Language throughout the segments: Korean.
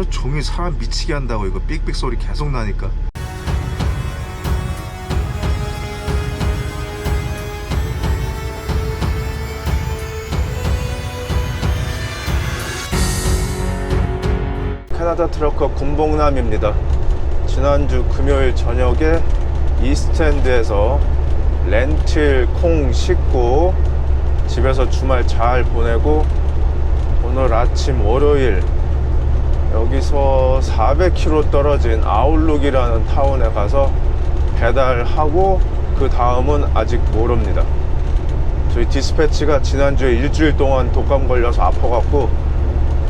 하루 종일 사람 미치게 한다고 이거 삑삑 소리 계속 나니까 캐나다 트럭커 군복남입니다. 지난주 금요일 저녁에 이스트엔드에서 렌틸 콩 씻고 집에서 주말 잘 보내고 오늘 아침 월요일 여기서 400km 떨어진 아울룩이라는 타운에 가서 배달하고 그 다음은 아직 모릅니다. 저희 디스패치가 지난주에 일주일 동안 독감 걸려서 아파갖고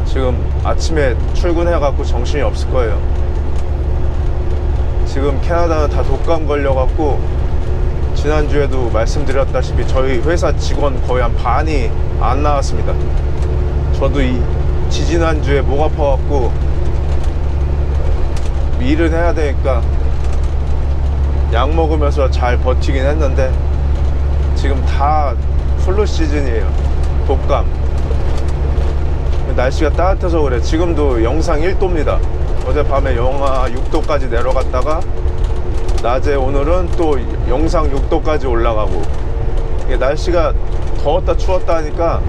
지금 아침에 출근해갖고 정신이 없을 거예요. 지금 캐나다는 다 독감 걸려갖고 지난주에도 말씀드렸다시피 저희 회사 직원 거의 한 반이 안 나왔습니다. 저도 이 지지난주에 목 아파갖고 일은 해야 되니까 약 먹으면서 잘 버티긴 했는데 지금 다 플루 시즌이에요. 독감. 날씨가 따뜻해서 그래. 지금도 영상 1도입니다. 어젯밤에 영하 6도까지 내려갔다가 낮에 오늘은 또 영상 6도까지 올라가고 날씨가 더웠다 추웠다 하니까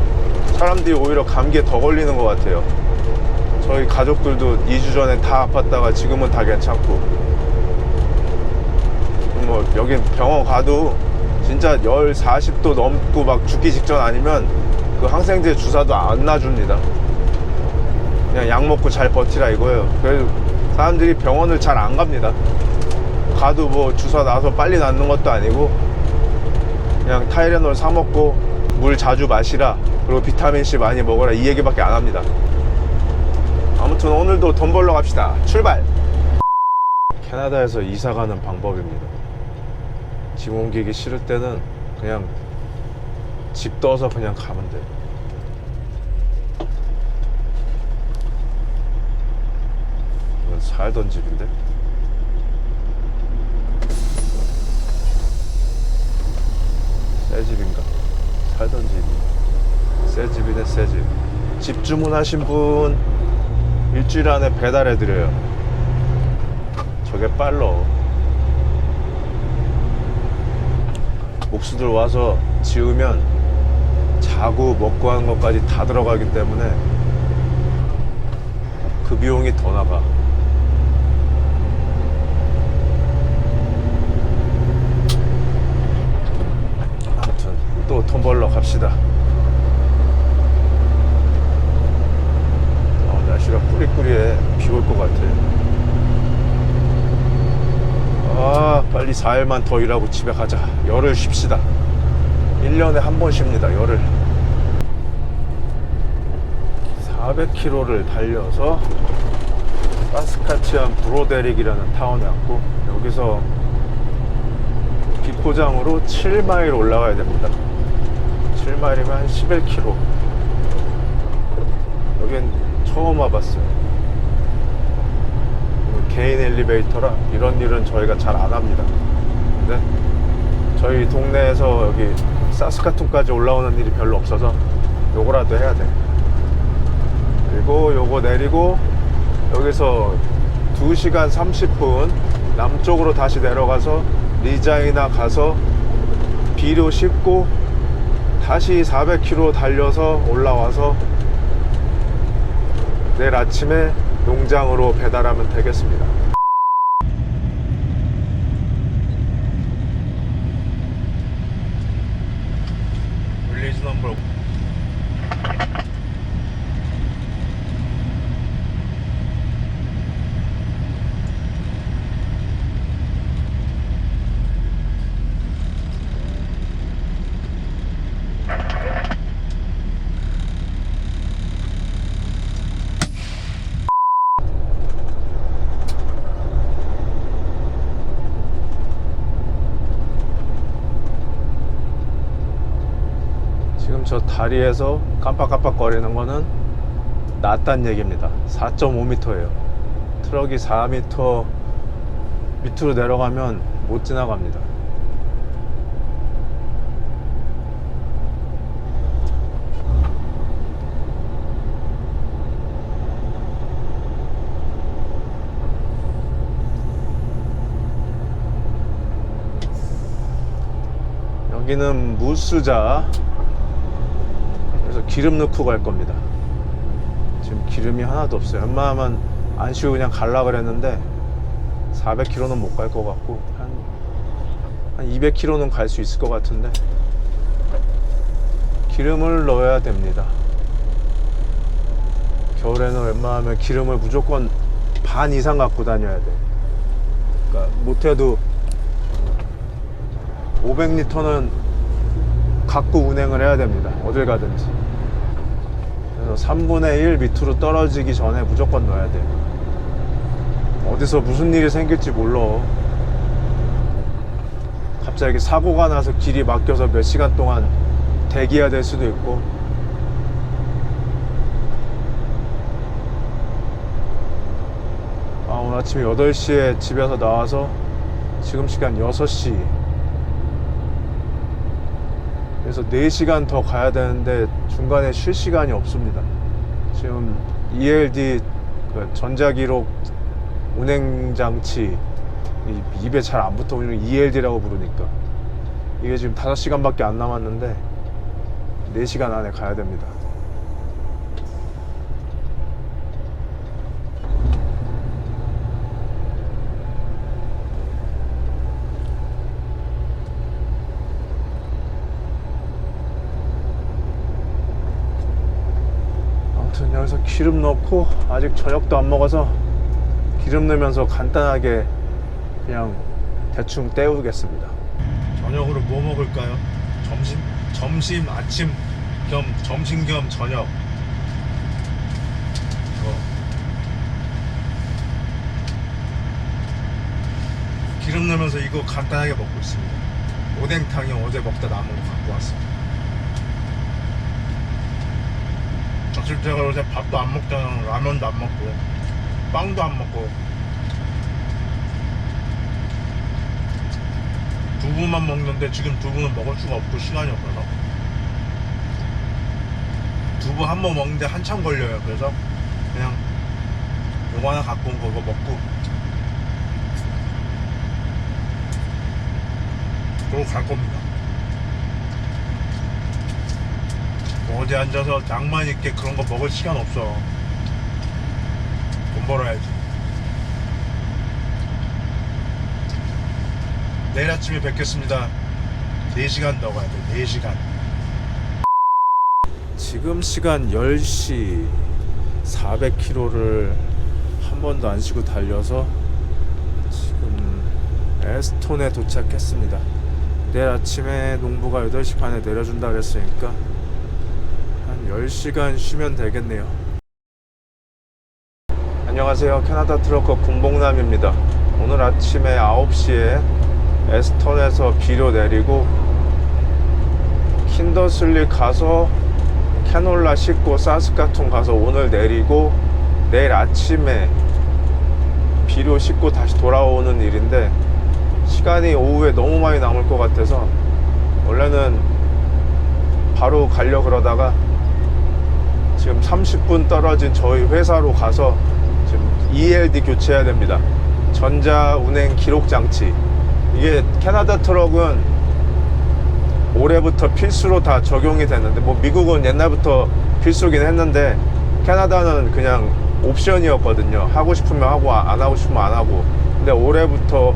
사람들이 오히려 감기에 더 걸리는 것 같아요. 저희 가족들도 2주 전에 다 아팠다가 지금은 다 괜찮고 뭐 여긴 병원 가도 진짜 열 40도 넘고 막 죽기 직전 아니면 그 항생제 주사도 안 놔줍니다. 그냥 약 먹고 잘 버티라 이거예요. 그래서 사람들이 병원을 잘 안 갑니다. 가도 뭐 주사 놔서 빨리 낫는 것도 아니고 그냥 타이레놀 사 먹고 물 자주 마시라 그리고 비타민 C 많이 먹어라 이 얘기밖에 안 합니다. 아무튼 오늘도 돈 벌러 갑시다. 출발. 캐나다에서 이사 가는 방법입니다. 짐 옮기기 싫을 때는 그냥 집 떠서 그냥 가면 돼. 살던 집인데. 새 집인가? 살던 집이. 새 집이네, 새 집. 집 주문하신 분 일주일 안에 배달해 드려요. 저게 빨러. 목수들 와서 지으면 자고 먹고 하는 것까지 다 들어가기 때문에 그 비용이 더 나가. 아무튼 또 돈 벌러 갑시다. 어, 꾸리꾸리해. 비올 것 같아. 아, 빨리 4일만 더 일하고 집에 가자. 열을 쉽시다. 1년에 한 번 쉽니다, 열을. 400km를 달려서 사스카치안 브로데릭이라는 타운에 왔고 여기서 비포장으로 7마일 올라가야 됩니다. 7마일이면 한 11km. 여긴 처음 와봤어요. 개인 엘리베이터라 이런 일은 저희가 잘 안 합니다. 근데 저희 동네에서 여기 사스카툰까지 올라오는 일이 별로 없어서 요거라도 해야 돼. 그리고 요거 내리고 여기서 2시간 30분 남쪽으로 다시 내려가서 리자이나 가서 비료 싣고 다시 400km 달려서 올라와서 내일 아침에 농장으로 배달하면 되겠습니다. 다리에서 깜빡깜빡 거리는 거는 낮단 얘기입니다. 4.5m예요. 트럭이 4m 밑으로 내려가면 못 지나갑니다. 여기는 무수자 기름 넣고 갈 겁니다 지금 기름이 하나도 없어요 웬만하면 안 쉬고 그냥 갈라 그랬는데 400km는 못 갈 것 같고 한, 한 200km는 갈 수 있을 것 같은데 기름을 넣어야 됩니다 겨울에는 웬만하면 기름을 무조건 반 이상 갖고 다녀야 돼 그러니까 못해도 500리터는 갖고 운행을 해야 됩니다. 어딜 가든지. 그래서 3분의 1 밑으로 떨어지기 전에 무조건 넣어야 돼요. 어디서 무슨 일이 생길지 몰라. 갑자기 사고가 나서 길이 막혀서 몇 시간 동안 대기해야 될 수도 있고. 아, 오늘 아침에 8시에 집에서 나와서 지금 시간 6시. 그래서 4시간 더 가야 되는데 중간에 쉴 시간이 없습니다. 지금 ELD 그 전자기록 운행 장치 이- 입에 잘 안 붙어 오는 ELD라고 부르니까 이게 지금 5시간밖에 안 남았는데 4시간 안에 가야 됩니다. 아무튼 여기서 기름 넣고 아직 저녁도 안 먹어서 기름 넣으면서 간단하게 그냥 대충 때우겠습니다. 저녁으로 뭐 먹을까요? 점심 점심 아침 겸 점심 겸 저녁. 어. 기름 넣으면서 이거 간단하게 먹고 있습니다. 오뎅탕이 어제 먹다 남은 거 갖고 왔어요. 사실 제가 요새 밥도 안 먹잖아 라면도 안 먹고 빵도 안 먹고. 두부만 먹는데 지금 두부는 먹을 수가 없고 시간이 없어서. 두부 한 번 먹는데 한참 걸려요. 그래서 그냥 요거 하나 갖고 온 거 이거 먹고. 그러고 갈 겁니다 뭐 어디 앉아서 낭만 있게 그런 거 먹을 시간 없어. 돈 벌어야지. 내일 아침에 뵙겠습니다. 4시간 더 가야 돼. 4시간. 지금 시간 10시 400km를 한 번도 안 쉬고 달려서 지금 에스톤에 도착했습니다. 내일 아침에 농부가 8시 반에 내려준다 그랬으니까 한 10시간 쉬면 되겠네요. 안녕하세요. 캐나다 트럭커 군복남입니다. 오늘 아침에 9시에 에스턴에서 비료 내리고 킨더슬리 가서 캐놀라 싣고 사스카툰 가서 오늘 내리고 내일 아침에 비료 싣고 다시 돌아오는 일인데 시간이 오후에 너무 많이 남을 것 같아서 원래는 바로 가려 그러다가 지금 30분 떨어진 저희 회사로 가서 지금 ELD 교체해야 됩니다. 전자 운행 기록 장치. 이게 캐나다 트럭은 올해부터 필수로 다 적용이 됐는데 뭐 미국은 옛날부터 필수긴 했는데 캐나다는 그냥 옵션이었거든요. 하고 싶으면 하고 안 하고 싶으면 안 하고. 근데 올해부터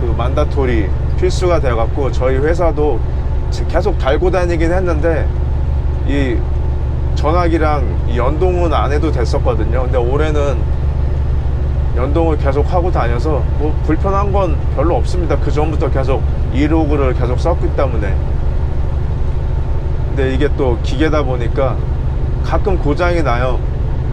그 만다토리 필수가 돼갖고 저희 회사도 계속 달고 다니긴 했는데 이 전화기랑 이 연동은 안 해도 됐었거든요. 근데 올해는 연동을 계속 하고 다녀서 뭐 불편한 건 별로 없습니다. 그 전부터 계속 이로그를 계속 썼기 때문에. 근데 이게 또 기계다 보니까 가끔 고장이 나요.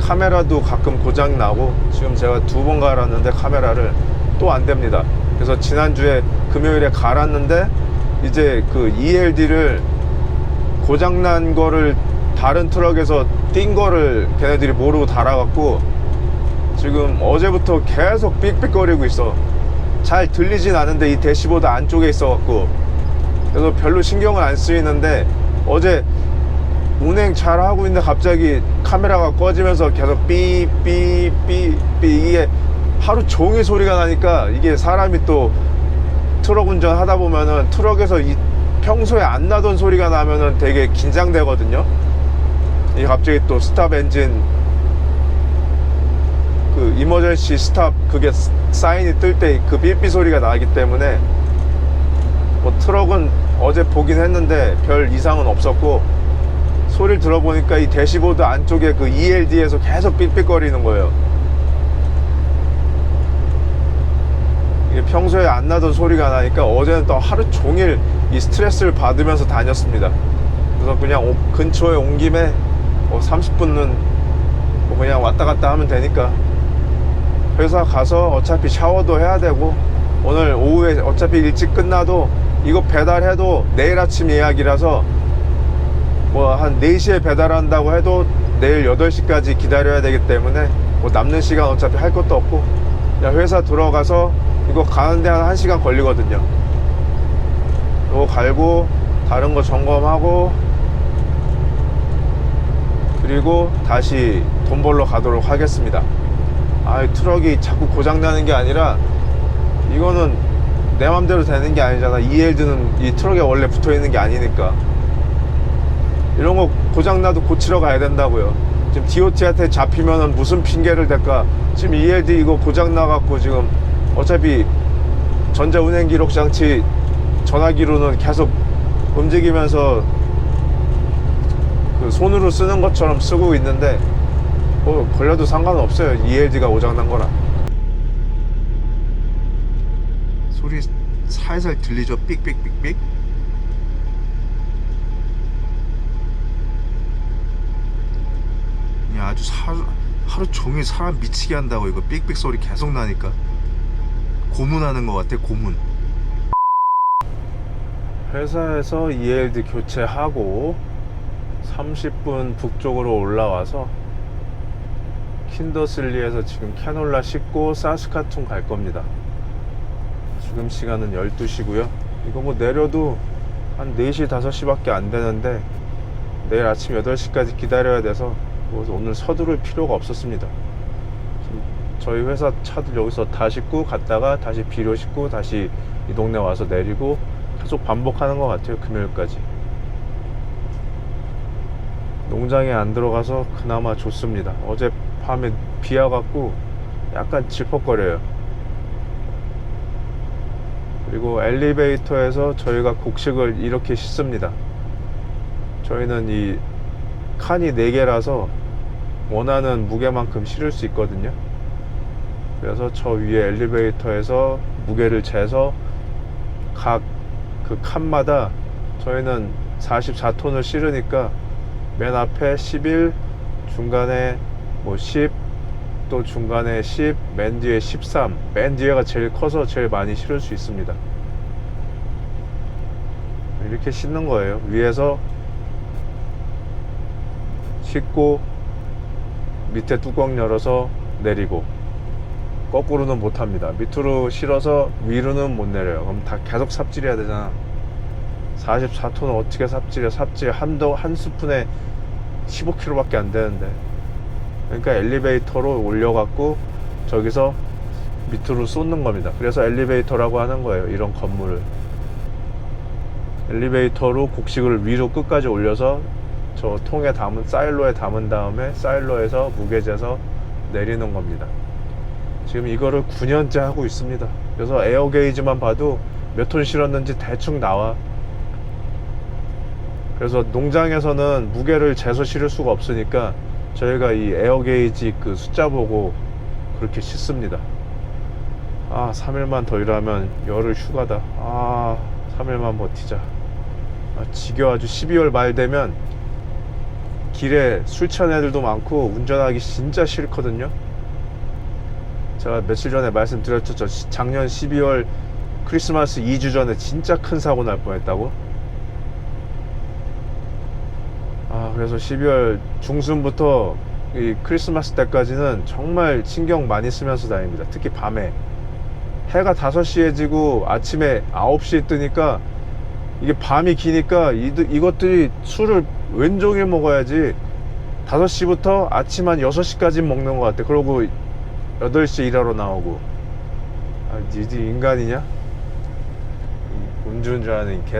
카메라도 가끔 고장 나고 지금 제가 두 번 갈았는데 카메라를 또 안 됩니다. 그래서 지난주에 금요일에 갈았는데 이제 그 ELD를 고장난 거를 다른 트럭에서 띈 거를 걔네들이 모르고 달아갖고 지금 어제부터 계속 삑삑거리고 있어. 잘 들리진 않은데 이 대시보드 안쪽에 있어갖고 그래서 별로 신경을 안 쓰이는데 어제 운행 잘 하고 있는데 갑자기 카메라가 꺼지면서 계속 삐삐삐삐 이게 하루 종일 소리가 나니까 이게 사람이 또 트럭 운전 하다 보면은 트럭에서 이 평소에 안 나던 소리가 나면은 되게 긴장되거든요. 이 갑자기 또 스탑 엔진 그 이머전시 스탑 그게 스- 사인이 뜰 때 그 삐삐 소리가 나기 때문에 뭐 트럭은 어제 보긴 했는데 별 이상은 없었고 소리를 들어보니까 이 대시보드 안쪽에 그 ELD에서 계속 삑삑거리는 거예요. 이게 평소에 안 나던 소리가 나니까 어제는 또 하루 종일 이 스트레스를 받으면서 다녔습니다. 그래서 그냥 오- 근처에 온 김에 뭐 30분은 뭐 그냥 왔다 갔다 하면 되니까. 회사 가서 어차피 샤워도 해야 되고 오늘 오후에 어차피 일찍 끝나도 이거 배달해도 내일 아침 예약이라서 뭐 한 4시에 배달한다고 해도 내일 8시까지 기다려야 되기 때문에 뭐 남는 시간 어차피 할 것도 없고 그냥 회사 들어가서 이거 가는데 한 1시간 걸리거든요. 이거 갈고 다른 거 점검하고 그리고 다시 돈 벌러 가도록 하겠습니다 아 트럭이 자꾸 고장나는 게 아니라 이거는 내 맘대로 되는 게 아니잖아 ELD는 이 트럭에 원래 붙어 있는 게 아니니까 이런 거 고장나도 고치러 가야 된다고요. 지금 DOT한테 잡히면은 무슨 핑계를 댈까? 지금 ELD 이거 고장나갖고 지금 어차피 전자운행 기록 장치 전화기로는 계속 움직이면서 그 손으로 쓰는 것처럼 쓰고 있는데 뭐 걸려도 상관없어요. ELD가 고장난 거라. 소리 살살 들리죠? 삑삑삑삑. 야, 아주 하루, 하루 종일 사람 미치게 한다고 이거 삑삑 소리 계속 나니까 고문하는 것 같아 고문 회사에서 ELD 교체하고 30분 북쪽으로 올라와서 킨더슬리에서 지금 캐놀라 씻고 사스카툰 갈 겁니다 지금 시간은 12시고요 이거 뭐 내려도 한 4시 5시밖에 안 되는데 내일 아침 8시까지 기다려야 돼서 그래서 오늘 서두를 필요가 없었습니다. 저희 회사 차들 여기서 다 싣고 갔다가 다시 비료 싣고 다시 이 동네 와서 내리고 계속 반복하는 것 같아요. 금요일까지. 농장에 안 들어가서 그나마 좋습니다. 어제 밤에 비 와갖고 약간 질퍽거려요. 그리고 엘리베이터에서 저희가 곡식을 이렇게 싣습니다. 저희는 이 칸이 4개라서 원하는 무게만큼 실을 수 있거든요. 그래서 저 위에 엘리베이터에서 무게를 재서 각 그 칸마다 저희는 44톤을 실으니까 맨 앞에 11, 중간에 뭐 10, 또 중간에 10, 맨 뒤에 13, 맨 뒤에가 제일 커서 제일 많이 실을 수 있습니다. 이렇게 싣는 거예요. 위에서 싣고 밑에 뚜껑 열어서 내리고 거꾸로는 못 합니다. 밑으로 실어서 위로는 못 내려요. 그럼 다 계속 삽질해야 되잖아. 44톤을 어떻게 삽질해? 삽질 한도 한 스푼에 15kg밖에 안 되는데. 그러니까 엘리베이터로 올려갖고 저기서 밑으로 쏟는 겁니다. 그래서 엘리베이터라고 하는 거예요. 이런 건물을. 엘리베이터로 곡식을 위로 끝까지 올려서 저 통에 담은 사일로에 담은 다음에 사일로에서 무게 재서 내리는 겁니다. 지금 이거를 9년째 하고 있습니다. 그래서 에어 게이지만 봐도 몇 톤 실었는지 대충 나와. 그래서 농장에서는 무게를 재서 실을 수가 없으니까 저희가 이 에어 게이지 그 숫자 보고 그렇게 싣습니다. 아, 3일만 더 일하면 열흘 휴가다. 아, 3일만 버티자. 아, 지겨 아주 12월 말 되면 길에 술 취한 애들도 많고 운전하기 진짜 싫거든요. 제가 며칠 전에 말씀드렸죠. 저 시- 작년 12월 크리스마스 2주 전에 진짜 큰 사고 날 뻔했다고. 아, 그래서 12월 중순부터 이 크리스마스 때까지는 정말 신경 많이 쓰면서 다닙니다. 특히 밤에. 해가 5시에 지고 아침에 9시에 뜨니까 이게 밤이 기니까 이, 이것들이 술을 왼종일 먹어야지 5시부터 아침 한 6시까지 먹는 것 같아. 그러고 8시 일하러 나오고. 아, 니들 인간이냐? 이 운전자는 개